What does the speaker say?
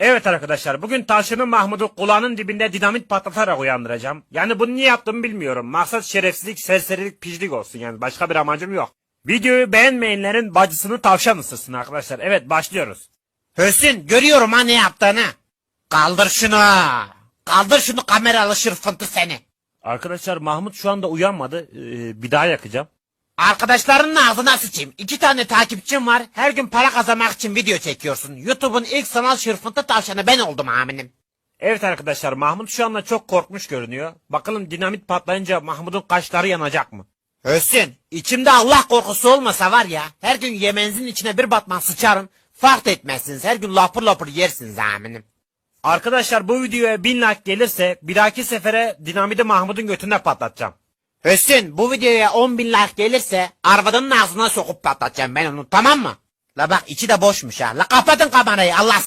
Evet arkadaşlar bugün Tavşan'ın Mahmut'u kulağının dibinde dinamit patlatarak uyandıracağım. Yani bunu niye yaptım bilmiyorum. Maksat şerefsizlik, serserilik, pijlik olsun yani başka bir amacım yok. Videoyu beğenmeyenlerin bacısını tavşan ısırsın arkadaşlar. Evet başlıyoruz. Hüsnü görüyorum ha ne yaptığını. Kaldır şunu. Kaldır şunu kameralı şırfıntı seni. Arkadaşlar Mahmut şu anda uyanmadı. Ee, bir daha yakacağım. Arkadaşlarının ağzına sıçayım. İki tane takipçim var. Her gün para kazanmak için video çekiyorsun. YouTube'un ilk sanal şırfıntı tavşanı ben oldum aminim. Evet arkadaşlar Mahmut şu anda çok korkmuş görünüyor. Bakalım dinamit patlayınca Mahmut'un kaşları yanacak mı? Hüsnü içimde Allah korkusu olmasa var ya her gün yemeğinizin içine bir batman sıçarım. Fark etmezsiniz her gün lapır lapır yersiniz aminim. Arkadaşlar bu videoya 1000 like gelirse bir dahaki sefere dinamiti Mahmut'un götüne patlatacağım. Hüsnü bu videoya 10 bin like gelirse arvadının ağzına sokup patlatacağım ben onu tamam mı? La bak içi de boşmuş ha. La kapatın kamerayı Allah